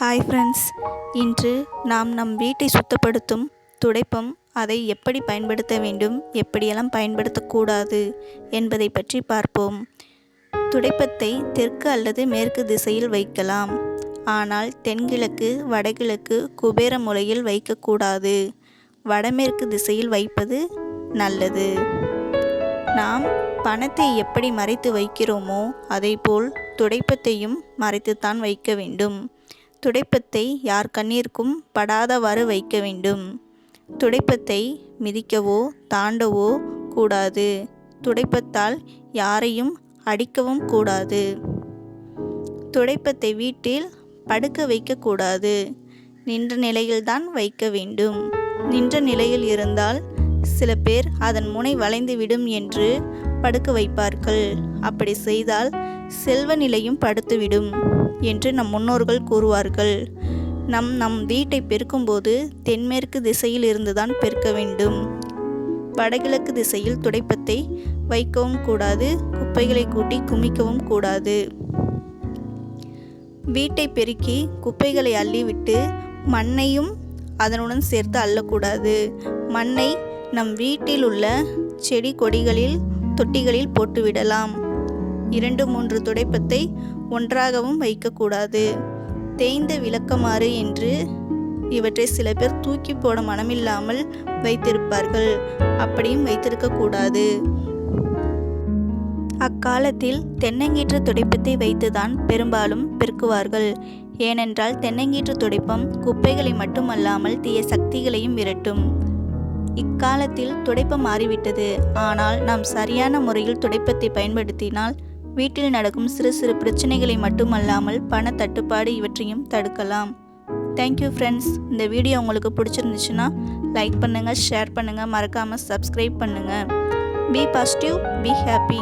Hi friends இன்று நாம் நம் வீட்டை சுத்தப்படுத்தும் துடைப்பம் அதை எப்படி பயன்படுத்த வேண்டும் எப்படியெல்லாம் பயன்படுத்தக்கூடாது என்பதை பற்றி பார்ப்போம். துடைப்பத்தை தெற்கு அல்லது மேற்கு திசையில் வைக்கலாம். ஆனால் தென்கிழக்கு வடகிழக்கு குபேர முறையில் வைக்கக்கூடாது. வடமேற்கு திசையில் வைப்பது நல்லது. நாம் பணத்தை எப்படி மறைத்து வைக்கிறோமோ அதேபோல் துடைப்பத்தையும் மறைத்துத்தான் வைக்க வேண்டும். துடைப்பத்தை யார் கண்ணிற்கும் படாதவாறு வைக்க வேண்டும். துடைப்பத்தை மிதிக்கவோ தாண்டவோ கூடாது. துடைப்பத்தால் யாரையும் அடிக்கவும் கூடாது. துடைப்பத்தை வீட்டில் படுக்க வைக்கக்கூடாது நின்ற நிலையில்தான் வைக்க வேண்டும். நின்ற நிலையில் இருந்தால் சில பேர் அதன் முனை வளைந்துவிடும் என்று படுக்க வைப்பார்கள். அப்படி செய்தால் செல்வ நிலையும் படுத்துவிடும். என்று நம் முன்னோர்கள் கூறுவார்கள். நம் நம் வீட்டை பெருக்கும்போது தென்மேற்கு திசையில் இருந்துதான் பெருக்க வேண்டும். வடகிழக்கு திசையில் துடைப்பத்தை வைக்கவும் கூடாது குப்பைகளை கூட்டி குமிக்கவும் கூடாது. வீட்டை பெருக்கி குப்பைகளை அள்ளிவிட்டு மண்ணையும் அதனுடன் சேர்த்து அள்ளக்கூடாது. மண்ணை நம் வீட்டில் உள்ள செடி கொடிகளில் தொட்டிகளில் போட்டுவிடலாம். இரண்டு மூன்று துடைப்பத்தை ஒன்றாகவும் வைக்கக்கூடாது. தேய்ந்த விளக்கமாறு என்று இவற்றை சில பேர் தூக்கி போட மனமில்லாமல் வைத்திருப்பார்கள். அப்படியும் வைத்திருக்கக்கூடாது. அக்காலத்தில் தென்னங்கீற்று துடைப்பத்தை வைத்துதான் பெரும்பாலும் பெருக்குவார்கள். ஏனென்றால் தென்னங்கீற்று துடைப்பம் குப்பைகளை மட்டுமல்லாமல் தீய சக்திகளையும் விரட்டும். இக்காலத்தில் துடைப்பம் மாறிவிட்டது. ஆனால் நாம் சரியான முறையில் துடைப்பத்தை பயன்படுத்தினால் வீட்டில் நடக்கும் சிறு சிறு பிரச்சனைகளை மட்டுமல்லாமல் பண தட்டுப்பாடு இவற்றையும் தடுக்கலாம். தேங்க்யூ ஃப்ரெண்ட்ஸ் இந்த வீடியோ உங்களுக்கு பிடிச்சிருந்துச்சுன்னா லைக் பண்ணுங்கள் ஷேர் பண்ணுங்கள் மறக்காமல் சப்ஸ்கிரைப் பண்ணுங்கள் பி பாசிட்டிவ் பி ஹாப்பி